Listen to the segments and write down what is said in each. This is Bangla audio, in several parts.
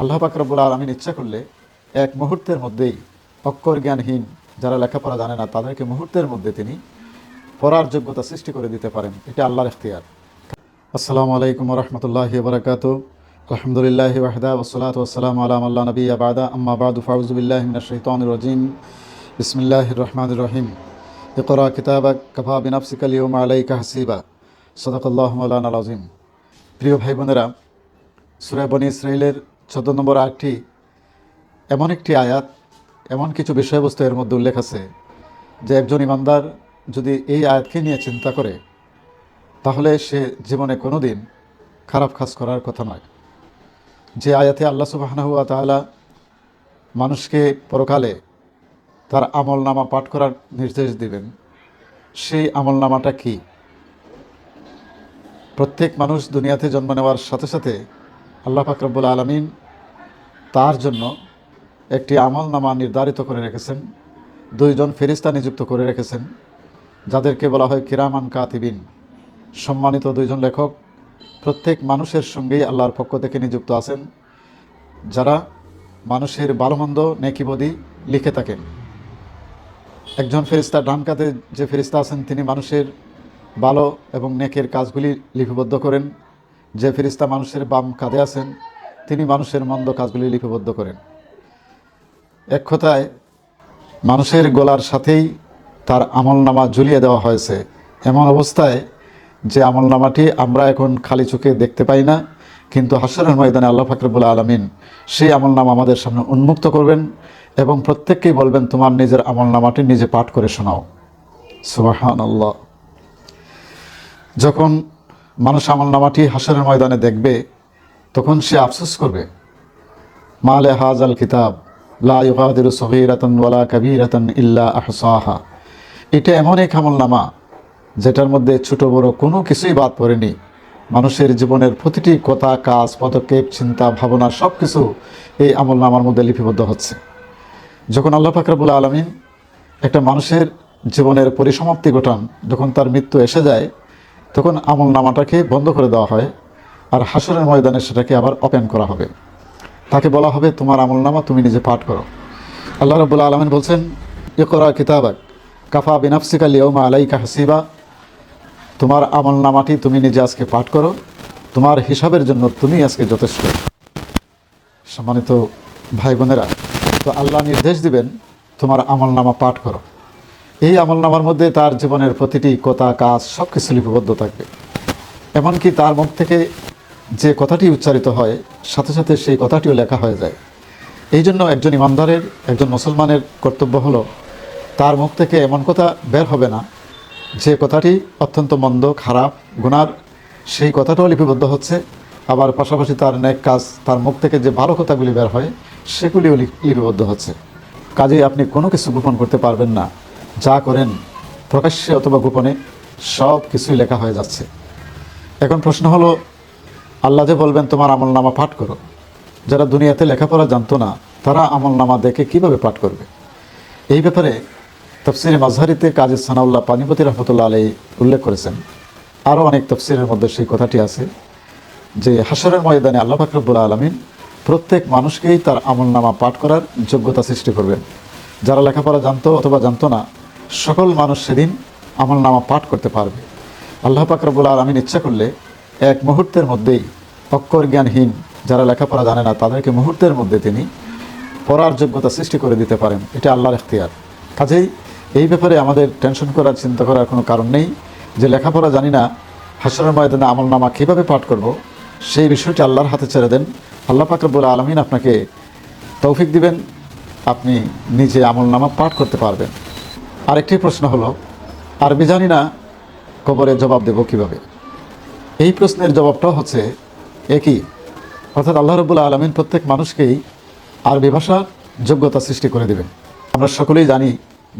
আল্লাহ পাকরবুল আলমিন ইচ্ছা করলে এক মুহূর্তের মধ্যেই অক্ষর জ্ঞানহীন যারা লেখাপড়া জানে না, তাদেরকে মুহূর্তের মধ্যে তিনি পড়ার যোগ্যতা সৃষ্টি করে দিতে পারেন। এটা আল্লাহর এখতিয়ার আসসালামু আলাইকুম রহমতুল্লাহ বরকাত আলহামদুলিল্লাহ ওয়াহদা ওসলাত ওসালাম আলাম আল্লাহ নবী আবাদা আম্মা বাদু ফাউজুবিল্লাহ মিনাশাইতান রজিম। বিসমিল্লাহ রহমান রহিম। ইকরা কিতাবাক, কফা বিনাফসিক আলিউম আলাইকা হাসিবা। সদাকল্লাহ মৌলানা আজিম প্রিয় ভাই বোনেরা সুরা বনি ইসরায়েলের চোদ্দ নম্বর আটটি এমন একটি আয়াত, এমন কিছু বিষয়বস্তু এর মধ্যে উল্লেখ আছে যে একজন ইমানদার যদি এই আয়াতকে নিয়ে চিন্তা করে, তাহলে সে জীবনে কোনো দিন খারাপ কাজ করার কথা নয়। যে আয়াতে আল্লাহ সুবাহানহুয়া তাআলা মানুষকে পরকালে তার আমল নামা পাঠ করার নির্দেশ দিবেন, সেই আমল নামাটা কী? প্রত্যেক মানুষ দুনিয়াতে জন্ম নেওয়ার সাথে সাথে আল্লাহ ফাকরবুল আলমিন তার জন্য একটি আমল নামা নির্ধারিত করে রেখেছেন। দুইজন ফেরিস্তা নিযুক্ত করে রেখেছেন, যাদেরকে বলা হয় কিরামান কাতিবিন। সম্মানিত দুইজন লেখক, প্রত্যেক মানুষের সঙ্গেই আল্লাহর পক্ষ থেকে নিযুক্ত আছেন, যারা মানুষের ভালোমন্দ, নেকিবদি লিখে থাকেন। একজন ফেরিস্তা ডান কাতে যে ফেরিস্তা আছেন, তিনি মানুষের ভালো এবং নেকের কাজগুলি লিপিবদ্ধ করেন। যে ফেরিস্তা মানুষের বাম কাঁধে আছেন তিনি মানুষের মন্দ কাজগুলি লিপিবদ্ধ করেন। এক কথায়, মানুষের গলার সাথেই তার আমলনামা ঝুলিয়ে দেওয়া হয়েছে। এমন অবস্থায় যে আমলনামাটি আমরা এখন খালি চোখে দেখতে পাই না, কিন্তু হাসরের ময়দানে আল্লাহ ফাকরবুল্লা আলমিন সেই আমলনামা আমাদের সামনে উন্মুক্ত করবেন এবং প্রত্যেককেই বলবেন, তোমার নিজের আমলনামাটি নিজে পাঠ করে শোনাও। সুবাহান আল্লাহ যখন মানুষ আমলনামাটি হাসরের ময়দানে দেখবে তখন সে আফসোস করবে। মালে হাজ আল কিতাব, লা ইউগাদিরু সগীরাতান ওয়ালা কাবীরাতান ইল্লা আহসাহা। এটা এমন এক আমলনামা, যেটার মধ্যে ছোট বড় কোনো কিছুই বাদ পড়েনি। মানুষের জীবনের প্রতিটি কথা, কাজ, পদক্ষেপ, চিন্তা, ভাবনা সব কিছু এই আমলনামার মধ্যে লিপিবদ্ধ হচ্ছে। যখন আল্লাহ ফাকরাবুল আলমিন একটা মানুষের জীবনের পরিসমাপ্তি ঘটান, যখন তার মৃত্যু এসে যায়, তখন আমল নামাটাকে বন্ধ করে দেওয়া হয়। আর হাসরের ময়দানে সেটাকে আবার ওপেন করা হবে। তাকে বলা হবে, তোমার আমল নামা তুমি নিজে পাঠ করো। আল্লাহ রবুল্লা আলমিন বলছেন, ইকরা কিতাবাক, কাফা বিনাফসিকা লিওমা আলাইকা হাসিবা। তোমার আমল নামাটি তুমি নিজে আজকে পাঠ করো। তোমার হিসাবের জন্য তুমি আজকে যথেষ্ট। সম্মানিত ভাই বোনেরা তো আল্লাহ নির্দেশ দিবেন, তোমার আমল নামা পাঠ করো। এই আমল নামার মধ্যে তার জীবনের প্রতিটি কথা, কাজ সব কিছু লিপিবদ্ধ থাকবে। এমনকি তার মুখ থেকে যে কথাটি উচ্চারিত হয়, সাথে সাথে সেই কথাটিও লেখা হয়ে যায়। এই জন্য একজন ইমানদারের একজন মুসলমানের কর্তব্য হলো, তার মুখ থেকে এমন কথা বের হবে না, যে কথাটি অত্যন্ত মন্দ, খারাপ, গুনার, সেই কথাটাও লিপিবদ্ধ হচ্ছে, আবার পাশাপাশি তার নেক কাজ, তার মুখ থেকে যে ভালো কথাগুলি বের হয়, সেগুলিও লিপিবদ্ধ হচ্ছে। কাজেই আপনি কোনো কিছু গোপন করতে পারবেন না। যা করেন, প্রকাশ্যে অথবা গোপনে সব কিছুই লেখা হয়ে যাচ্ছে। এখন প্রশ্ন হলো আল্লাহ যে বলবেন, তোমার আমল নামা পাঠ করো। যারা দুনিয়াতে লেখাপড়া জানতো না, তারা আমল নামা দেখে কীভাবে পাঠ করবে? এই ব্যাপারে তফসির মাজহারিতে কাজী সানাউল্লাহ পানিপতি রহমতুল্লাহ আলাই উল্লেখ করেছেন। আরও অনেক তফসিরের মধ্যে সেই কথাটি আছে যে হাসরের ময়দানে আল্লাহ ফাকরবুল আলমিন প্রত্যেক মানুষকেই তার আমল নামা পাঠ করার যোগ্যতা সৃষ্টি করবেন। যারা লেখাপড়া জানতো অথবা জানতো না, সকল মানুষ সেদিন আমল নামা পাঠ করতে পারবে। আল্লাহ পাকরবুল আলমিন ইচ্ছা করলে এক মুহূর্তের মধ্যেই অক্ষর জ্ঞানহীন যারা লেখাপড়া জানে না, তাদেরকে মুহূর্তের মধ্যে তিনি পড়ার যোগ্যতা সৃষ্টি করে দিতে পারেন। এটা আল্লাহর এখতিয়ার কাজেই এই ব্যাপারে আমাদের টেনশন করার, চিন্তা করার কোনো কারণ নেই যে লেখাপড়া জানি না, হাসরের ময়দানে আমল নামা কীভাবে পাঠ করব, সেই বিষয়টি আল্লাহর হাতে ছেড়ে দেন। আল্লাহ পাকরবুল আলমিন আপনাকে তৌফিক দিবেন, আপনি নিজে আমল নামা পাঠ করতে পারবেন। আরেকটি প্রশ্ন হলো, আরবি জানি না, কবরে জবাব দেব কীভাবে? এই প্রশ্নের জবাবটা হচ্ছে একই অর্থাৎ আল্লাহ রবুল্লা আলমিন প্রত্যেক মানুষকেই আরবি ভাষা যোগ্যতা সৃষ্টি করে দেবেন। আমরা সকলেই জানি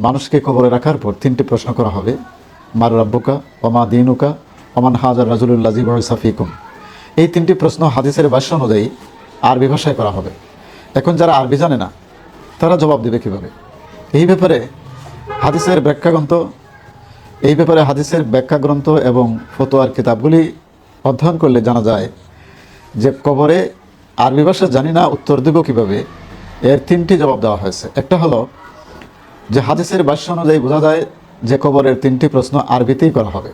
মানুষকে কবরে রাখার পর তিনটি প্রশ্ন করা হবে। মার রাব্বুকা, ওমা দিনুকা, ওমান হাজার রাজুল্লাহ জিবাহ সাফিকুম এই তিনটি প্রশ্ন হাদিসের ভাষ্য অনুযায়ী আরবি ভাষায় করা হবে। এখন যারা আরবি জানে না, তারা জবাব দেবে কীভাবে? এই ব্যাপারে হাদিসের ব্যাখ্যাগ্রন্থ, এই ব্যাপারে হাদিসের ব্যাখ্যা গ্রন্থ এবং ফতোয়ার কিতাবগুলি অধ্যয়ন করলে জানা যায় যে কবরে আরবি ভাষা জানি না, উত্তর দেব কীভাবে? এর তিনটি জবাব দেওয়া হয়েছে। একটা হলো যে হাদিসের ভাষ্য অনুযায়ী বোঝা যায় যে কবরের তিনটি প্রশ্ন আরবিতেই করা হবে।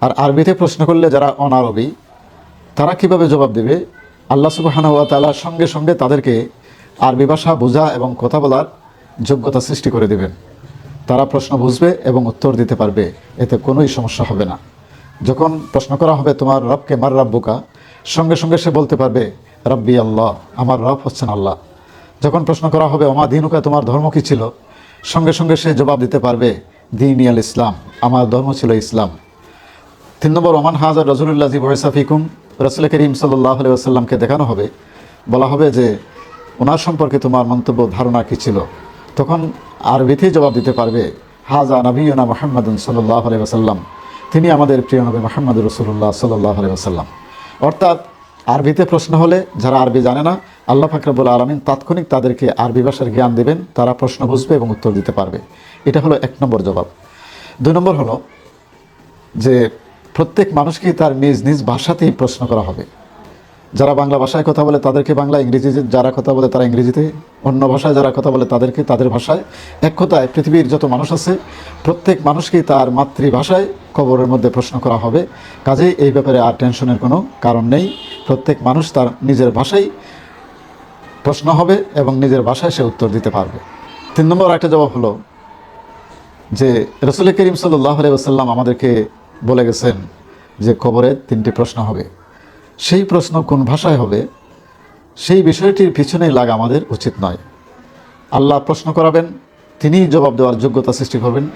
আর আরবিতে প্রশ্ন করলে যারা অনারবি, তারা কীভাবে জবাব দেবে? আল্লাহ সুবাহানা তাআলা সঙ্গে সঙ্গে তাদেরকে আরবি ভাষা বোঝা এবং কথা বলার যোগ্যতা সৃষ্টি করে দেবেন। তারা প্রশ্ন বুঝবে এবং উত্তর দিতে পারবে। এতে কোনোই সমস্যা হবে না। যখন প্রশ্ন করা হবে তোমার রবকে, মার রাব্বুকা, সঙ্গে সঙ্গে সে বলতে পারবে, রব্বি আল্লাহ, আমার রব হচ্ছেন আল্লাহ। যখন প্রশ্ন করা হবে, ওমা দিনুকা, তোমার ধর্ম কী ছিল? সঙ্গে সঙ্গে সে জবাব দিতে পারবে, দিন ইয়াল ইসলাম, আমার ধর্ম ছিল ইসলাম। তিন নম্বর, ওমান হাজার রজুল্লাহ জি বয়সাফিকুম রসুল করিম সাল্লাহ আসাল্লামকে দেখানো হবে, বলা হবে যে, ওনার সম্পর্কে তোমার মন্তব্য, ধারণা কী ছিল? তখন আরবিতেই জবাব দিতে পারবে, হাজা নবীনা মোহাম্মদ সাল্লাহ আলি আসাল্লাম তিনি আমাদের প্রিয় নবী মোহাম্মদ রসুল্লাহ সাল্লাহ অর্থাৎ আরবিতে প্রশ্ন হলে যারা আরবি জানে না, আল্লাহ ফাকরাবুল আলমিন তাৎক্ষণিক তাদেরকে আরবি ভাষার জ্ঞান দেবেন, তারা প্রশ্ন বুঝবে এবং উত্তর দিতে পারবে। এটা হলো এক নম্বর জবাব। দুই নম্বর হলো যে প্রত্যেক মানুষকেই তার নিজ নিজ ভাষাতেই প্রশ্ন করা হবে। যারা বাংলা ভাষায় কথা বলে তাদেরকে বাংলা ইংরেজিতে যারা কথা বলে তারা ইংরেজিতে, অন্য ভাষায় যারা কথা বলে তাদেরকে তাদের ভাষায়। এক কথায় পৃথিবীর যত মানুষ আছে, প্রত্যেক মানুষকেই তার মাতৃভাষায় কবরের মধ্যে প্রশ্ন করা হবে। কাজেই এই ব্যাপারে আর টেনশনের কোনো কারণ নেই। প্রত্যেক মানুষ তার নিজের ভাষায় প্রশ্ন হবে এবং নিজের ভাষায় সে উত্তর দিতে পারবে। তিন নম্বর একটা জবাব হলো যে, রসুল করিম সাল্লাহ আলাইসাল্লাম আমাদেরকে বলে গেছেন যে, কবরে তিনটি প্রশ্ন হবে। সেই প্রশ্ন কোন ভাষায় হবে, সেই বিষয়টির পিছনে লাগা আমাদের উচিত নয়। আল্লাহ প্রশ্ন করাবেন, তিনিই জবাব দেওয়ার যোগ্যতা সৃষ্টি করবেন।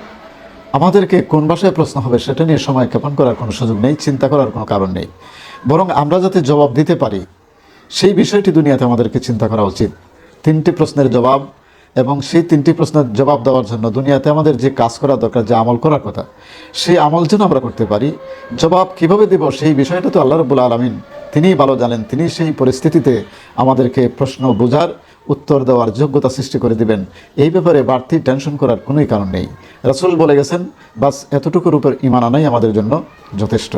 আমাদেরকে কোন ভাষায় প্রশ্ন হবে সেটা নিয়ে সময় ক্ষেপণ করার কোনো সুযোগ নেই, চিন্তা করার কোনো কারণ নেই। বরং আমরা যাতে জবাব দিতে পারি, সেই বিষয়টি দুনিয়াতে আমাদেরকে চিন্তা করা উচিত। তিনটি প্রশ্নের জবাব এবং সেই তিনটি প্রশ্নের জবাব দেওয়ার জন্য দুনিয়াতে আমাদের যে কাজ করা দরকার, যে আমল করার কথা, সেই আমল যেন আমরা করতে পারি। জবাব কীভাবে দেব সেই বিষয়টা তো আল্লাহ রবুল্লা আলমিন তিনিই ভালো জানেন তিনি সেই পরিস্থিতিতে আমাদেরকে প্রশ্ন বোঝার উত্তর দেওয়ার যোগ্যতা সৃষ্টি করে দিবেন। এই ব্যাপারে বাড়তি টেনশন করার কোনোই কারণ নেই। রাসুল বলে গেছেন, বাস এতটুকুর উপর ইমান আনাই আমাদের জন্য যথেষ্ট।